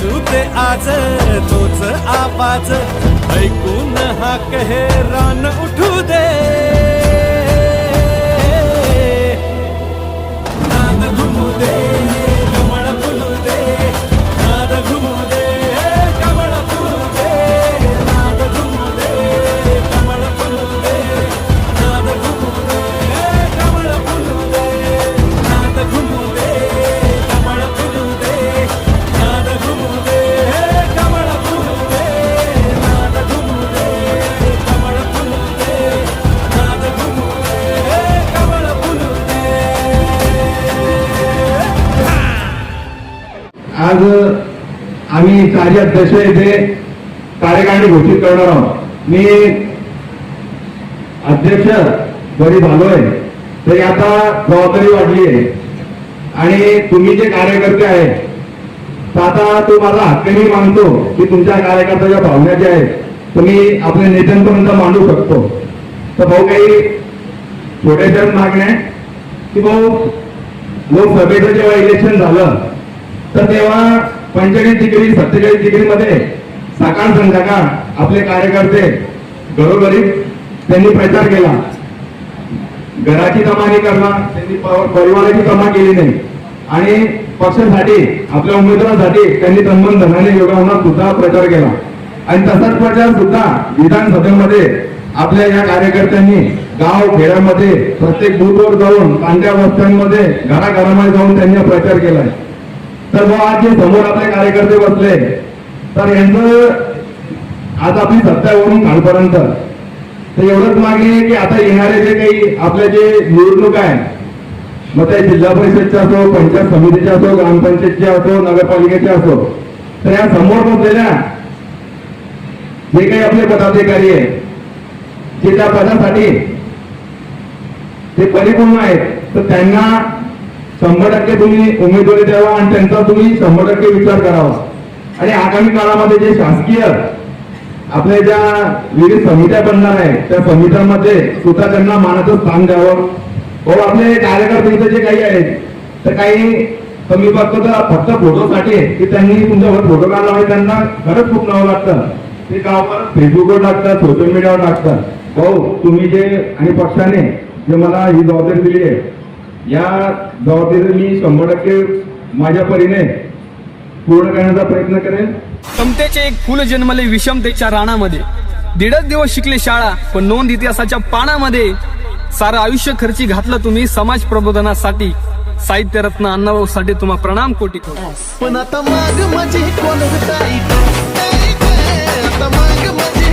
दिसू दे आज तोच आवाज. ऐकून हा कहे रान उठू दे. आज आम्ही कार्य अध्यक्ष येथे कार्यकारिणी घोषित करणार आहोत. मी अध्यक्ष जरी झालोय तरी आता जबाबदारी वाढली आहे. आणि तुम्ही जे कार्यकर्ते आहेत तर आता तो माझा हक्क मी मानतो की तुमच्या कार्यकर्त्याच्या भावना ज्या आहेत तुम्ही आपल्या नेत्यांपर्यंत मांडू शकतो. तर भाऊ काही छोट्याशा मागण्या आहेत? की भाऊ लोकसभेचं जेव्हा इलेक्शन झालं तर तेव्हा पंचेचाळीस डिग्री सत्तेचाळीस डिग्री मध्ये सकाळ संध्याकाळ आपले कार्यकर्ते घरोघरी त्यांनी प्रचार केला. घराची कमाई करणार त्यांनी परिवाराची कमा केली नाही. आणि पक्षासाठी आपल्या उमेदवारासाठी त्यांनी तन्मन धनाने योगावनात सुद्धा प्रचार केला. आणि तसाच प्रचार सुद्धा विधानसभेमध्ये आपल्या या कार्यकर्त्यांनी गाव खेड्यामध्ये प्रत्येक बूथवर जाऊन कांद्या वस्त्यांमध्ये घराघरामध्ये जाऊन त्यांनी प्रचार केलाय. तर मग आज जे समोर आपले कार्यकर्ते बसले तर यांचं आज आपली सत्ता वरून कालपर्यंत तर एवढंच मागणी आहे की आता येणारे जे काही आपल्या जे निवडणूक आहे मग त्या जिल्हा परिषदच्या असो पंचायत समितीच्या असो ग्रामपंचायतच्या असो नगरपालिकेच्या असो तर या समोर बसलेल्या जे काही आपले पदाधिकारी आहे जे त्या पदासाठी ते परिपूर्ण आहेत तर त्यांना शंभर टक्के तुम्ही उमेदवारी द्यावा आणि त्यांचा तुम्ही शंभर टक्के विचार करावा. आणि आगामी काळामध्ये जे शासकीय आपल्या ज्या विविध समित्या बनणार आहे त्या समित्यांमध्ये सुद्धा त्यांना मानाचं स्थान द्यावं. हो आपले कार्यकर्ते जे काही आहेत तर काही कमी फक्त फक्त फोटोसाठी की त्यांनी तुमच्यावर फोटो काढला त्यांना खरंच खूप नावं लागतं. ते गावावर फेसबुकवर टाकतात सोशल मीडियावर टाकतात. हो तुम्ही जे आणि पक्षाने जे मला ही जबाबदारी दिली आहे या जबाबदारी मी शंभर टक्के माझ्या परीने पूर्ण करण्याचा प्रयत्न करेन. समतेचे एक फुल जन्मले विषमतेच्या राणामध्ये दीडच दिवस शिकले शाळा पण नोंद इतिहासाच्या पानामध्ये. सारं आयुष्य खर्ची घातलं तुम्ही समाज प्रबोधनासाठी. साहित्य रत्न अण्णाभाऊ साठी तुम्हाला प्रणाम कोटी कोटी पण आता माग माझी टाईट आता माग माझी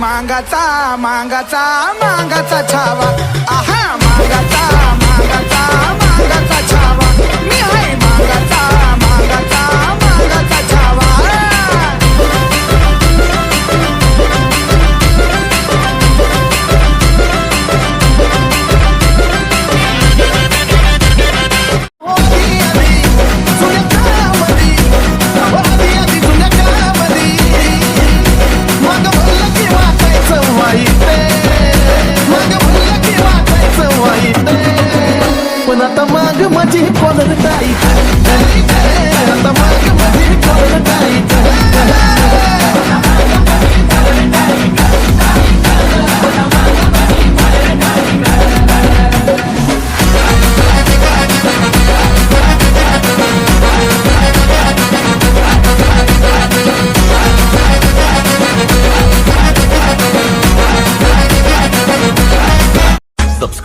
मांगाचा मांगाचा मांगाचा छावा. आहा मांगाचा मांगाचा